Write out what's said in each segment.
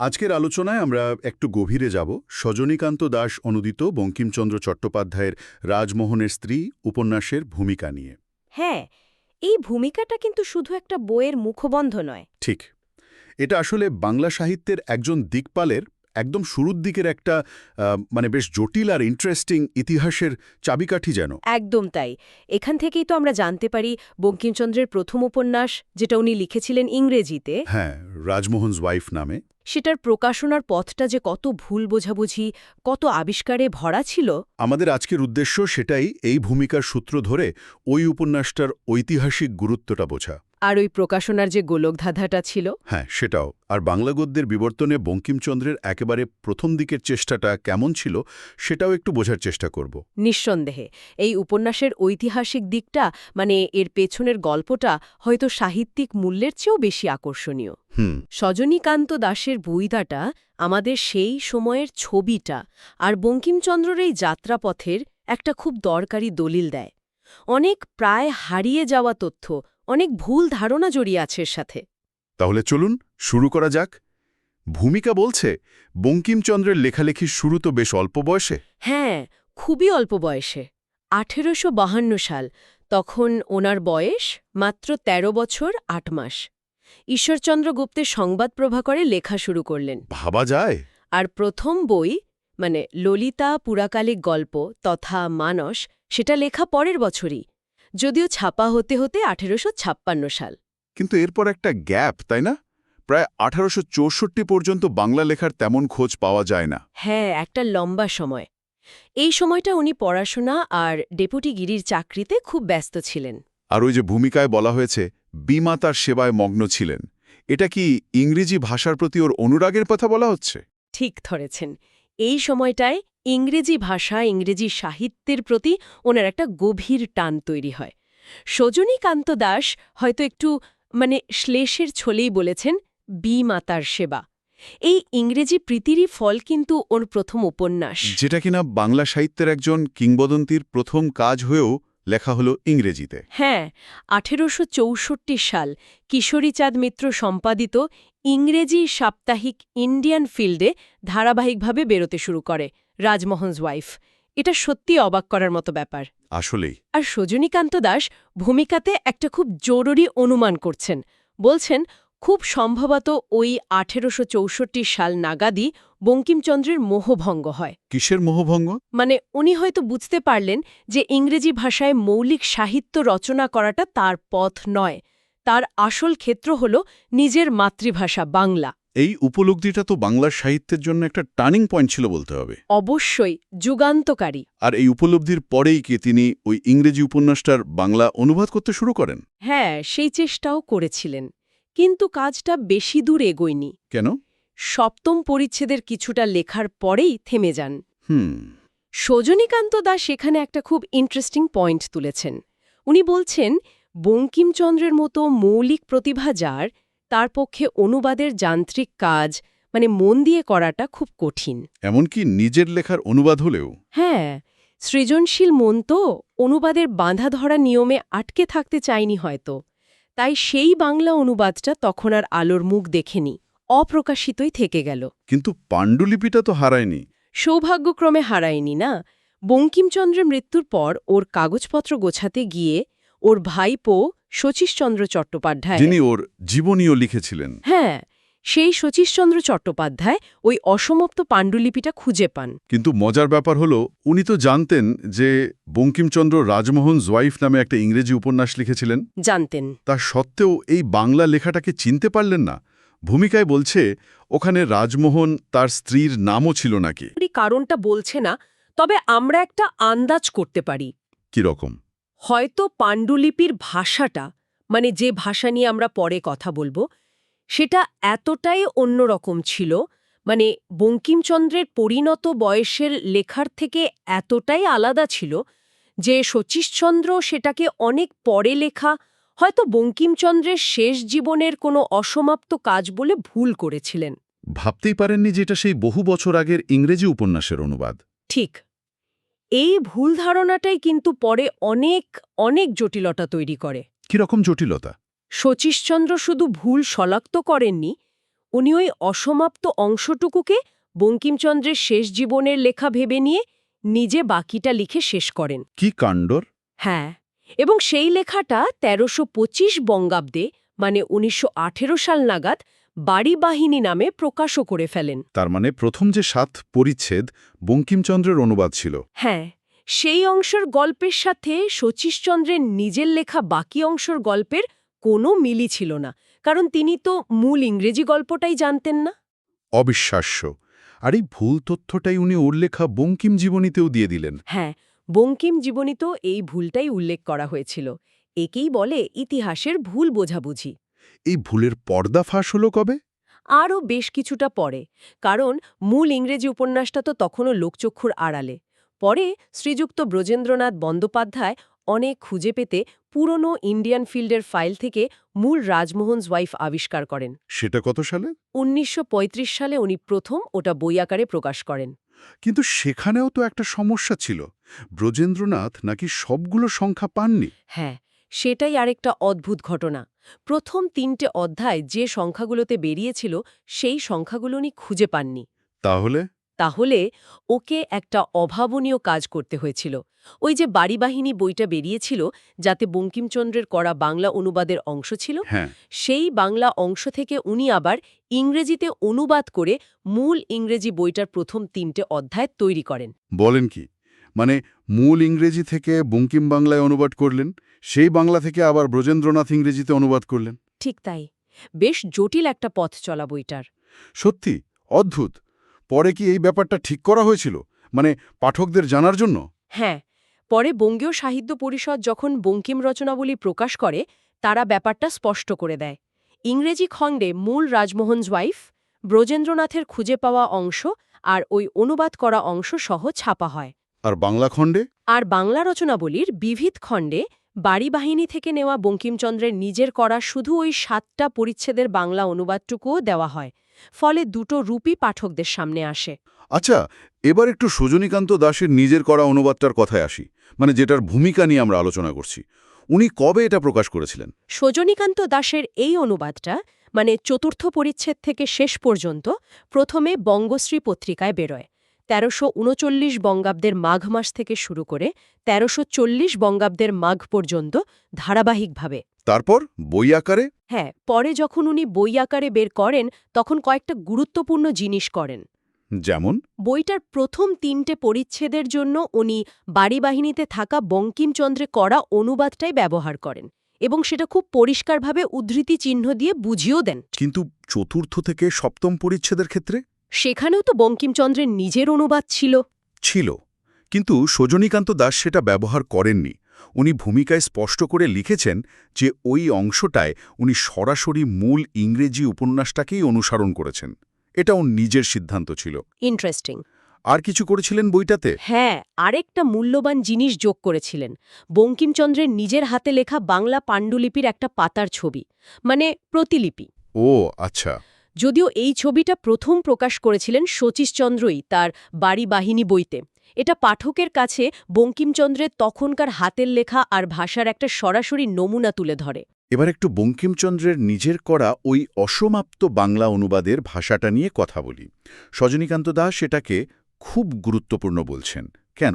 আজকের আলোচনায় আমরা একটু গভীরে যাব। সজনীকান্ত দাস অনুদিত বঙ্কিমচন্দ্র চট্টোপাধ্যায়ের রাজমোহনের স্ত্রী উপন্যাসের ভূমিকা নিয়ে। হ্যাঁ এই ভূমিকাটা কিন্তু শুধু একটা বইয়ের মুখবন্ধ নয়। ঠিক। এটা আসলে বাংলা সাহিত্যের একজন দিকপালের একদম শুরুর দিকের একটা মানে বেশ জটিল আর ইন্টারেস্টিং ইতিহাসের চাবিকাঠি যেন। একদম তাই। এখান থেকেই তো আমরা জানতে পারি বঙ্কিমচন্দ্রের প্রথম উপন্যাস যেটা উনি লিখেছিলেন ইংরেজিতে। হ্যাঁ রাজমোহনস ওয়াইফ নামে। সেটার প্রকাশনার পথটা যে কত ভুল বোঝাবুঝি কত আবিষ্কারে ভরা ছিল। আমাদের আজকের উদ্দেশ্য সেটাই এই ভূমিকার সূত্র ধরে ওই উপন্যাসটার ঐতিহাসিক গুরুত্বটা বোঝা। আর ওই প্রকাশনার যে গোলকধাঁধাটা ছিল? হ্যাঁ সেটাও। আর বাংলা গদ্যের বিবর্তনে বঙ্কিমচন্দ্রের একেবারে প্রথম দিকের চেষ্টাটা কেমন ছিল সেটাও একটু বোঝার চেষ্টা করব। নিঃসন্দেহে। এই উপন্যাসের ঐতিহাসিক দিকটা মানে এর পেছনের গল্পটা হয়তো সাহিত্যিক মূল্যের চেয়েও বেশি আকর্ষণীয়। হুম। সজনীকান্ত দাসের বইদাটা আমাদের সেই সময়ের ছবিটা আর বঙ্কিমচন্দ্রের এই যাত্রাপথের একটা খুব দরকারি দলিল দেয়। অনেক প্রায় হারিয়ে যাওয়া তথ্য অনেক ভুল ধারণা জড়িয়ে আছে এর সাথে। তাহলে চলুন শুরু করা যাক। ভূমিকা বলছে বঙ্কিমচন্দ্রের লেখালেখির শুরু তো বেশ অল্প বয়সে। হ্যাঁ খুবই অল্প বয়সে। আঠেরোশো বাহান্ন সাল তখন ওনার বয়স মাত্র ১৩ বছর আট মাস। ঈশ্বরচন্দ্র গুপ্তের সংবাদ প্রভাকরে লেখা শুরু করলেন। ভাবা যায়। আর প্রথম বই মানে ললিতা পুরাকালিক গল্প তথা মানস সেটা লেখা পরের বছরই। যদিও ছাপা হতে হতে আঠেরোশো ছাপ্পান্ন সাল। কিন্তু এরপর একটা গ্যাপ তাই না? প্রায় আঠারোশ চৌষট্টি পর্যন্ত বাংলা লেখার তেমন খোঁজ পাওয়া যায় না। হ্যাঁ একটা লম্বা সময়। এই সময়টা উনি পড়াশোনা আর ডেপুটি গিরির চাকরিতে খুব ব্যস্ত ছিলেন। আর ওই যে ভূমিকায় বলা হয়েছে বিমাতার সেবায় মগ্ন ছিলেন। এটা কি ইংরেজি ভাষার প্রতি ওর অনুরাগের কথা বলা হচ্ছে? ঠিক ধরেছেন। এই সময়টায় ইংরেজি ভাষা, ইংরেজি সাহিত্যের প্রতি ওনার একটা গভীর টান তৈরি হয়। সজনীকান্ত দাস হয়তো একটু মানে শ্লেষের ছলেই বলেছেন বি মাতার সেবা। এই ইংরেজি প্রীতিরই ফল কিন্তু ওর প্রথম উপন্যাস। যেটা কিনা বাংলা সাহিত্যের একজন কিংবদন্তির প্রথম কাজ হয়েও লেখা হলো ইংরেজিতে। হ্যাঁ আঠেরোশ চৌষট্টি সাল কিশোরীচাঁদ মিত্র সম্পাদিত ইংরেজি সাপ্তাহিক ইন্ডিয়ান ফিল্ডে ধারাবাহিকভাবে বেরোতে শুরু করে রাজমোহনস ওয়াইফ এটা সত্যি অবাক করার মতো ব্যাপার। আসলেই। আর সজনীকান্ত দাস ভূমিকাতে একটা খুব জরুরি অনুমান করছেন। বলছেন খুব সম্ভবত ওই আঠেরোশো চৌষট্টি সাল নাগাদই বঙ্কিমচন্দ্রের মোহভঙ্গ হয়। কিসের মোহভঙ্গ? মানে উনি হয়তো বুঝতে পারলেন যে ইংরেজি ভাষায় মৌলিক সাহিত্য রচনা করাটা তার পথ নয়। তার আসল ক্ষেত্র হল নিজের মাতৃভাষা বাংলা। এই উপলব্ধিটা তো বাংলা সাহিত্যের জন্য একটা টার্নিং পয়েন্ট ছিল বলতে হবে। অবশ্যই যুগান্তকারী। আর এই উপলব্ধির পরেই কি তিনি ওই ইংরেজি উপন্যাসটার বাংলা অনুবাদ করতে শুরু করেন? হ্যাঁ সেই চেষ্টাও করেছিলেন। কিন্তু কাজটা বেশি দূর এগোয়নি। কেন? সপ্তম পরিচ্ছেদের কিছুটা লেখার পরেই থেমে যান। হুম। সজনীকান্ত দাস এখানে একটা খুব ইন্টারেস্টিং পয়েন্ট তুলেছেন। উনি বলছেন বঙ্কিমচন্দ্রের মতো মৌলিক প্রতিভা যার তার পক্ষে অনুবাদের যান্ত্রিক কাজ মানে মন দিয়ে করাটা খুব কঠিন। এমনকি নিজের লেখার অনুবাদ হলেও। হ্যাঁ সৃজনশীল মন তো অনুবাদের বাঁধা ধরা নিয়মে আটকে থাকতে চায়নি হয়তো। তাই সেই বাংলা অনুবাদটা তখন আর আলোর মুখ দেখেনি। অপ্রকাশিতই থেকে গেল। কিন্তু পাণ্ডুলিপিটা তো হারায়নি। সৌভাগ্যক্রমে হারায়নি না। বঙ্কিমচন্দ্রের মৃত্যুর পর ওর কাগজপত্র গোছাতে গিয়ে ওর ভাইপো শচীশচন্দ্র চট্টোপাধ্যায় যিনি ওর জীবনীও লিখেছিলেন। হ্যাঁ সেই শচীশচন্দ্র চট্টোপাধ্যায় ওই অসমাপ্ত পাণ্ডুলিপিটা খুঁজে পান। কিন্তু মজার ব্যাপার হলো উনি তো জানতেন যে বঙ্কিমচন্দ্র রাজমোহন জোয়াইফ নামে একটা ইংরেজি উপন্যাস লিখেছিলেন। জানতেন। তা সত্ত্বেও এই বাংলা লেখাটাকে চিনতে পারলেন না। ভূমিকায় বলছে ওখানে রাজমোহন তার স্ত্রীর নামও ছিল নাকি? কারণটা বলছে না তবে আমরা একটা আন্দাজ করতে পারি। কীরকম হয়তো পাণ্ডুলিপির ভাষাটা মানে যে ভাষা নিয়ে আমরা পরে কথা বলব সেটা এতটাই অন্যরকম ছিল মানে বঙ্কিমচন্দ্রের পরিণত বয়সের লেখার থেকে এতটাই আলাদা ছিল যে শচীশচন্দ্র সেটাকে অনেক পরে লেখা হয়তো বঙ্কিমচন্দ্রের শেষ জীবনের কোনো অসমাপ্ত কাজ বলে ভুল করেছিলেন। ভাবতেই পারেননি যে এটা সেই বহু বছর আগের ইংরেজি উপন্যাসের অনুবাদ। ঠিক। এই ভুল ধারণাটাই কিন্তু পরে অনেক অনেক জটিলতা তৈরি করে। কীরকম জটিলতা? শচীশচন্দ্র শুধু ভুল শনাক্ত করেননি উনি ওই অসমাপ্ত অংশটুকুকে বঙ্কিমচন্দ্রের শেষ জীবনের লেখা ভেবে নিয়ে নিজে বাকিটা লিখে শেষ করেন। কি কাণ্ডর? হ্যাঁ। এবং সেই লেখাটা তেরোশো পঁচিশ বঙ্গাব্দে মানে উনিশশো আঠেরো সাল নাগাদ বাড়ি বাহিনী নামে প্রকাশও করে ফেলেন। তার মানে প্রথম যে সাত পরিচ্ছেদ বঙ্কিমচন্দ্রের অনুবাদ ছিল। হ্যাঁ সেই অংশের গল্পের সাথে শচীশচন্দ্রের নিজের লেখা বাকি অংশের গল্পের কোনো মিলই ছিল না কারণ তিনি তো মূল ইংরেজি গল্পটাই জানতেন না। অবিশ্বাস্য। আর এই ভুল তথ্যটাই উনি ওর লেখা বঙ্কিম জীবনীতেও দিয়ে দিলেন। হ্যাঁ বঙ্কিম জীবনীতেও এই ভুলটাই উল্লেখ করা হয়েছিল। একেই বলে ইতিহাসের ভুল বোঝাবুঝি। এই ভুলের পর্দা ফাঁস হলো কবে? আরও বেশ কিছুটা পরে কারণ মূল ইংরেজি উপন্যাসটা তো তখনও লোকচক্ষুর আড়ালে। পরে শ্রীযুক্ত ব্রজেন্দ্রনাথ বন্দ্যোপাধ্যায় অনেক খুঁজে পেতে পুরনো ইন্ডিয়ান ফিল্ডের ফাইল থেকে মূল রাজমোহনস ওয়াইফ আবিষ্কার করেন। সেটা কত সালে? উনিশশো পঁয়ত্রিশ সালে উনি প্রথম ওটা বই আকারে প্রকাশ করেন। কিন্তু সেখানেও তো একটা সমস্যা ছিল। ব্রজেন্দ্রনাথ নাকি সবগুলো সংখ্যা পাননি? হ্যাঁ সেটাই আরেকটা অদ্ভুত ঘটনা। প্রথম তিনটে অধ্যায় যে সংখ্যাগুলোতে বেরিয়েছিল সেই সংখ্যাগুলো উনি খুঁজে পাননি। তাহলে? তাহলে ওকে একটা অভাবনীয় কাজ করতে হয়েছিল। ওই যে বাড়ি বাহিনী বইটা বেরিয়েছিল যাতে বঙ্কিমচন্দ্রের করা বাংলা অনুবাদের অংশ ছিল হ্যাঁ। সেই বাংলা অংশ থেকে উনি আবার ইংরেজিতে অনুবাদ করে মূল ইংরেজি বইটার প্রথম তিনটে অধ্যায় তৈরি করেন। বলেন কি? মানে মূল ইংরেজি থেকে বঙ্কিম বাংলায় অনুবাদ করলেন সেই বাংলা থেকে আবার ব্রজেন্দ্রনাথ ইংরেজিতে অনুবাদ করলেন। ঠিক তাই। বেশ জটিল একটা পথ চলা বইটার। সত্যি? অদ্ভুত! পরে কি এই ব্যাপারটা ঠিক করা হয়েছিল? মানে পাঠকদের জানার জন্য? হ্যাঁ পরে বঙ্গীয় সাহিত্য পরিষদ যখন বঙ্কিম রচনাবলী প্রকাশ করে তারা ব্যাপারটা স্পষ্ট করে দেয়। ইংরেজি খণ্ডে মূল রাজমোহন ওয়াইফ ব্রজেন্দ্রনাথের খুঁজে পাওয়া অংশ আর ওই অনুবাদ করা অংশ সহ ছাপা হয়। আর বাংলা খণ্ডে? আর বাংলা রচনাবলীর বিবিধ খণ্ডে বাহিনী থেকে নেওয়া বঙ্কিমচন্দ্রের নিজের করা শুধু ওই সাতটা পরিচ্ছেদের বাংলা অনুবাদটুকুও দেওয়া হয় ফলে দুটো রূপই পাঠকদের সামনে আসে। আচ্ছা এবার একটু সজনীকান্ত দাসের নিজের করা অনুবাদটার কথায় আসি মানে যেটার ভূমিকা নিয়ে আমরা আলোচনা করছি। উনি কবে এটা প্রকাশ করেছিলেন? সজনীকান্ত দাসের এই অনুবাদটা মানে চতুর্থ পরিচ্ছেদ থেকে শেষ পর্যন্ত প্রথমে বঙ্গশ্রী পত্রিকায় বেরোয়। তেরোশো উনচল্লিশ বঙ্গাব্দের মাঘ মাস থেকে শুরু করে তেরোশো চল্লিশ বঙ্গাব্দের মাঘ পর্যন্ত ধারাবাহিকভাবে। তারপর বই আকারে? হ্যাঁ পরে যখন উনি বই আকারে বের করেন তখন কয়েকটা গুরুত্বপূর্ণ জিনিস করেন। যেমন? বইটার প্রথম তিনটে পরিচ্ছেদের জন্য উনি বাড়ি বাহিনীতে থাকা বঙ্কিমচন্দ্রে করা অনুবাদটাই ব্যবহার করেন এবং সেটা খুব পরিষ্কারভাবে উদ্ধৃতি চিহ্ন দিয়ে বুঝিয়েও দেন। কিন্তু চতুর্থ থেকে সপ্তম পরিচ্ছেদের ক্ষেত্রে? সেখানেও তো বঙ্কিমচন্দ্রের নিজের অনুবাদ ছিল। ছিল। কিন্তু সজনীকান্ত দাস সেটা ব্যবহার করেননি। উনি ভূমিকায় স্পষ্ট করে লিখেছেন যে ওই অংশটায় উনি সরাসরি মূল ইংরেজি উপন্যাসটাকেই অনুসরণ করেছেন। এটা ওর নিজের সিদ্ধান্ত ছিল। ইন্টারেস্টিং আর কিছু করেছিলেন বইটাতে? হ্যাঁ আরেকটা মূল্যবান জিনিস যোগ করেছিলেন। বঙ্কিমচন্দ্রের নিজের হাতে লেখা বাংলা পাণ্ডুলিপির একটা পাতার ছবি। মানে প্রতিলিপি। ও আচ্ছা। যদিও এই ছবিটা প্রথম প্রকাশ করেছিলেন শচীশচন্দ্রই তার বাড়ি বাহিনী বইতে। এটা পাঠকের কাছে বঙ্কিমচন্দ্রের তখনকার হাতের লেখা আর ভাষার একটা সরাসরি নমুনা তুলে ধরে। এবার একটু বঙ্কিমচন্দ্রের নিজের করা ওই অসমাপ্ত বাংলা অনুবাদের ভাষাটা নিয়ে কথা বলি। সজনীকান্ত দাস এটাকে খুব গুরুত্বপূর্ণ বলছেন। কেন?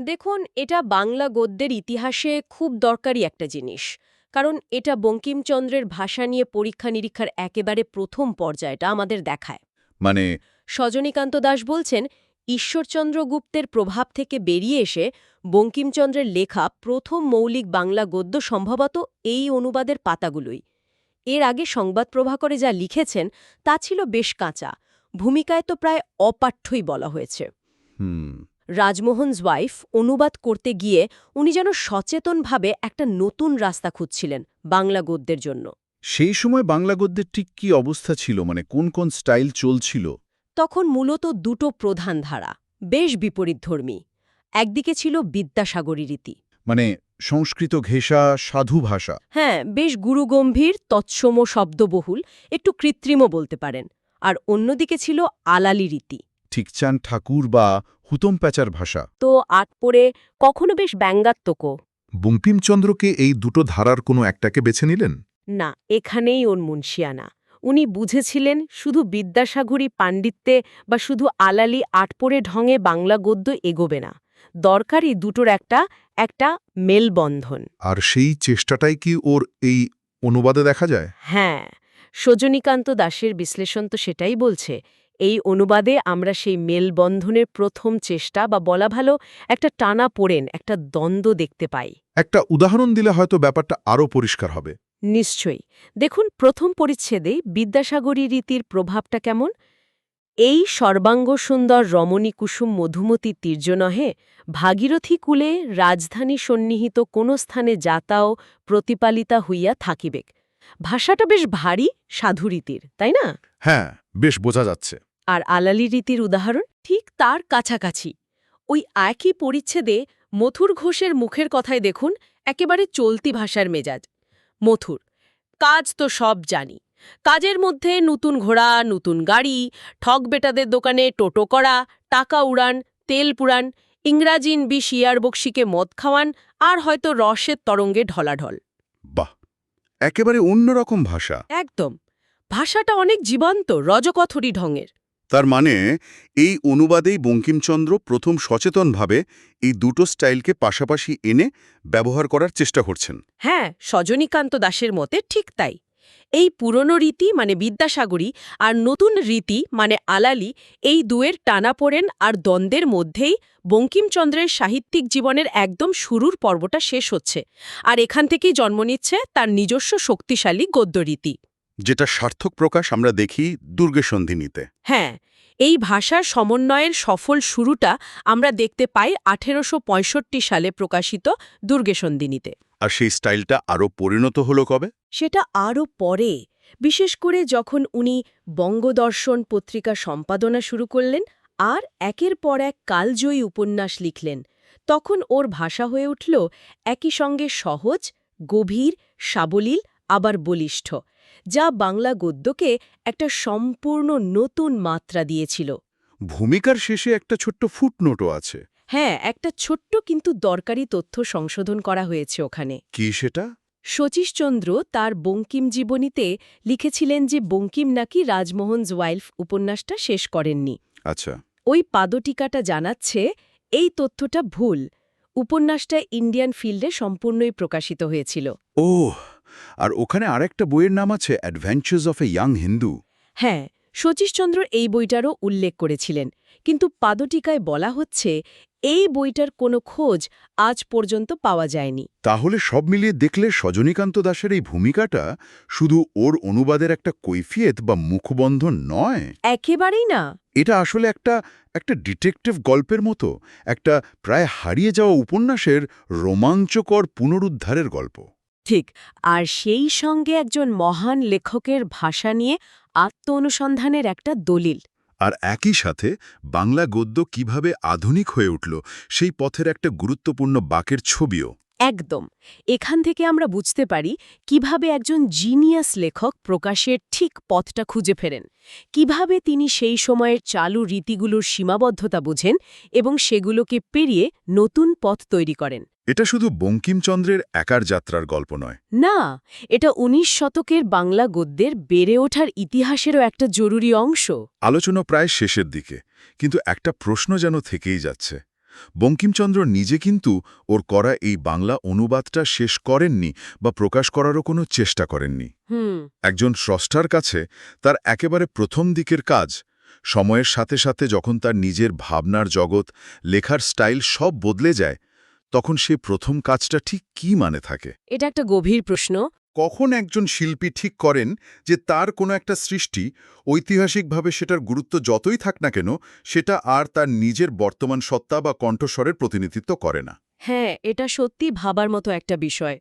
দেখুন এটা বাংলা গদ্যের ইতিহাসে খুব দরকারি একটা জিনিস। কারণ এটা বঙ্কিমচন্দ্রের ভাষা নিয়ে পরীক্ষা নিরীক্ষার একেবারে প্রথম পর্যায়টা আমাদের দেখায়। মানে? সজনীকান্ত দাস বলছেন ঈশ্বরচন্দ্র গুপ্তের প্রভাব থেকে বেরিয়ে এসে বঙ্কিমচন্দ্রের লেখা প্রথম মৌলিক বাংলা গদ্য সম্ভবত এই অনুবাদের পাতাগুলোই। এর আগে সংবাদ প্রভাকরে যা লিখেছেন তা ছিল বেশ কাঁচা ভূমিকায় তো প্রায় অপাঠ্যই বলা হয়েছে। হুম। রাজমোহনস ওয়াইফ অনুবাদ করতে গিয়ে উনি যেন সচেতনভাবে একটা নতুন রাস্তা খুঁজছিলেন বাংলা গদ্যের জন্য। সেই সময় বাংলা গদ্যের ঠিক কি অবস্থা ছিল? মানে কোন কোন স্টাইল চলছিল? তখন মূলত দুটো প্রধান ধারা বেশ বিপরীতধর্মী। একদিকে ছিল বিদ্যাসাগরী রীতি। মানে সংস্কৃত ঘেঁষা সাধু ভাষা। হ্যাঁ বেশ গুরুগম্ভীর তৎসম শব্দবহুল একটু কৃত্রিমও বলতে পারেন। আর অন্যদিকে ছিল আলালি রীতি। ঠিকচান ঠাকুর বা হুতম প্যাচার ভাষা। তো আট পরে কখনো বেশ ব্যঙ্গাত্মকও বঙ্কিমচন্দ্রকে এই দুটো ধারার কোনো একটাকে বেছে নিলেন? না এখানেই ওর মুন্সিয়ানা। উনি বুঝেছিলেন শুধু বিদ্যাসাগরী পাণ্ডিত্যে বা শুধু আলালি আটপোড়ে ঢঙে বাংলা গদ্য এগোবে না। দরকারই দুটোর একটা একটা মেলবন্ধন। আর সেই চেষ্টাটাই কি ওর এই অনুবাদে দেখা যায়? হ্যাঁ সজনীকান্ত দাসের বিশ্লেষণ তো সেটাই বলছে। এই অনুবাদে আমরা সেই মেলবন্ধনের প্রথম চেষ্টা বা বলা ভালো একটা টানা পড়েন একটা দ্বন্দ্ব দেখতে পাই। একটা উদাহরণ দিলে হয়তো ব্যাপারটা আরও পরিষ্কার হবে। নিশ্চয়ই। দেখুন প্রথম পরিচ্ছেদে বিদ্যাসাগরী রীতির প্রভাবটা কেমন? এই সর্বাঙ্গ সুন্দর রমণী কুসুম মধুমতি তীর্য নহে ভাগীরথী কূলে রাজধানী সন্নিহিত কোন স্থানে যাতাও প্রতিপালিতা হইয়া থাকিবেক। ভাষাটা বেশ ভারী সাধুরীতির তাই না? হ্যাঁ। বেশ বোঝা যাচ্ছে। আর আলালি রীতির উদাহরণ ঠিক তার কাছাকাছি। ওই একই পরিচ্ছেদে মথুর ঘোষের মুখের কথায় দেখুন একেবারে চলতি ভাষার মেজাজ। মথুর কাজ তো সব জানি। কাজের মধ্যে নতুন ঘোড়া নতুন গাড়ি ঠক বেটাদের দোকানে টোটো করা টাকা উড়ান তেল পুরান ইংরাজিন বি শিয়ার বক্সিকে মদ খাওয়ান আর হয়তো রসের তরঙ্গে ঢলাঢল। বাহ! একেবারে অন্যরকম ভাষা। একদম। ভাষাটা অনেক জীবন্ত রজকথরি ঢঙের। তার মানে এই অনুবাদেই বঙ্কিমচন্দ্র প্রথম সচেতনভাবে এই দুটো স্টাইলকে পাশাপাশি এনে ব্যবহার করার চেষ্টা করছেন। হ্যাঁ সজনীকান্ত দাসের মতে ঠিক তাই। এই পুরনো রীতি মানে বিদ্যাসাগরী আর নতুন রীতি মানে আলালি এই দুয়ের টানাপোড়েন আর দ্বন্দ্বের মধ্যেই বঙ্কিমচন্দ্রের সাহিত্যিক জীবনের একদম শুরুর পর্বটা শেষ হচ্ছে। আর এখান থেকেই জন্ম নিচ্ছে তার নিজস্ব শক্তিশালী গদ্যরীতি। যেটা সার্থক প্রকাশ আমরা দেখি দুর্গেসন্ধিনীতে। হ্যাঁ এই ভাষার সমন্বয়ের সফল শুরুটা আমরা দেখতে পাই আঠেরোশো পঁয়ষট্টি সালে প্রকাশিত দুর্গেসন্দিনীতে আর সেই স্টাইলটা আরও পরিণত হলো কবে? সেটা আরও পরে। বিশেষ করে যখন উনি বঙ্গদর্শন পত্রিকা সম্পাদনা শুরু করলেন আর একের পর এক কালজয়ী উপন্যাস লিখলেন তখন ওর ভাষা হয়ে উঠল একই সঙ্গে সহজ গভীর সাবলীল আবার বলিষ্ঠ। যা বাংলা গদ্যকে একটা সম্পূর্ণ নতুন মাত্রা দিয়েছিল। ভূমিকার শেষে একটা ছোট্ট ফুটনোটও আছে। হ্যাঁ একটা ছোট্ট কিন্তু দরকারি তথ্য সংশোধন করা হয়েছে ওখানে। কি সেটা? শচীশচন্দ্র তার বঙ্কিম জীবনীতে লিখেছিলেন যে বঙ্কিম নাকি রাজমোহন ওয়াইল্ফ উপন্যাসটা শেষ করেননি। আচ্ছা। ওই পাদটিকাটা জানাচ্ছে এই তথ্যটা ভুল। উপন্যাসটা ইন্ডিয়ান ফিল্ডে সম্পূর্ণই প্রকাশিত হয়েছিল। ও আর ওখানে আরেকটা বইয়ের নাম আছে adventures of a young Hindu হ্যাঁ শচীশচন্দ্র এই বইটারও উল্লেখ করেছিলেন। কিন্তু পাদটিকায় বলা হচ্ছে এই বইটার কোনো খোঁজ আজ পর্যন্ত পাওয়া যায়নি। তাহলে সব মিলিয়ে দেখলে সজনীকান্ত দাসের এই ভূমিকাটা শুধু ওর অনুবাদের একটা কৈফিয়ত বা মুখবন্ধন নয়? একেবারেই না। এটা আসলে একটা একটা ডিটেকটিভ গল্পের মতো একটা প্রায় হারিয়ে যাওয়া উপন্যাসের রোমাঞ্চকর পুনরুদ্ধারের গল্প। ঠিক আর সেই সঙ্গে একজন মহান লেখকের ভাষা নিয়ে আত্ম অনুসন্ধানের একটা দলিল। আর একই সাথে বাংলা গদ্য কীভাবে আধুনিক হয়ে উঠল সেই পথের একটা গুরুত্বপূর্ণ বাকের ছবিও। একদম এখান থেকে আমরা বুঝতে পারি কীভাবে একজন জিনিয়াস লেখক প্রকাশের ঠিক পথটা খুঁজে ফেরেন কীভাবে তিনি সেই সময়ের চালু রীতিগুলোর সীমাবদ্ধতা বুঝেন এবং সেগুলোকে পেরিয়ে নতুন পথ তৈরি করেন। এটা শুধু বঙ্কিমচন্দ্রের একার যাত্রার গল্প নয়। না এটা উনিশ শতকের বাংলা গদ্যের বেড়ে ওঠার ইতিহাসেরও একটা জরুরি অংশ। আলোচনা প্রায় শেষের দিকে কিন্তু একটা প্রশ্ন যেন থেকেই যাচ্ছে। বঙ্কিমচন্দ্র নিজে কিন্তু ওর করা এই বাংলা অনুবাদটা শেষ করেননি বা প্রকাশ করারও কোনো চেষ্টা করেননি। হুম। একজন স্রষ্টার কাছে তার একেবারে প্রথম দিকের কাজ সময়ের সাথে সাথে যখন তার নিজের ভাবনার জগৎ লেখার স্টাইল সব বদলে যায় তখন সে প্রথম কাজটা ঠিক কি মানে থাকে? এটা একটা গভীর প্রশ্ন। কখন একজন শিল্পী ঠিক করেন যে তার কোনো একটা সৃষ্টি ঐতিহাসিকভাবে সেটার গুরুত্ব যতই থাক না কেন সেটা আর তার নিজের বর্তমান সত্তা বা কণ্ঠস্বরের প্রতিনিধিত্ব করে না। হ্যাঁ এটা সত্যি ভাবার মতো একটা বিষয়।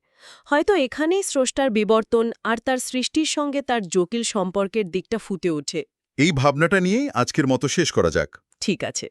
হয়তো এখানেই স্রষ্টার বিবর্তন আর তার সৃষ্টির সঙ্গে তার জটিল সম্পর্কের দিকটা ফুটে ওঠে। এই ভাবনাটা নিয়েই আজকের মতো শেষ করা যাক। ঠিক আছে।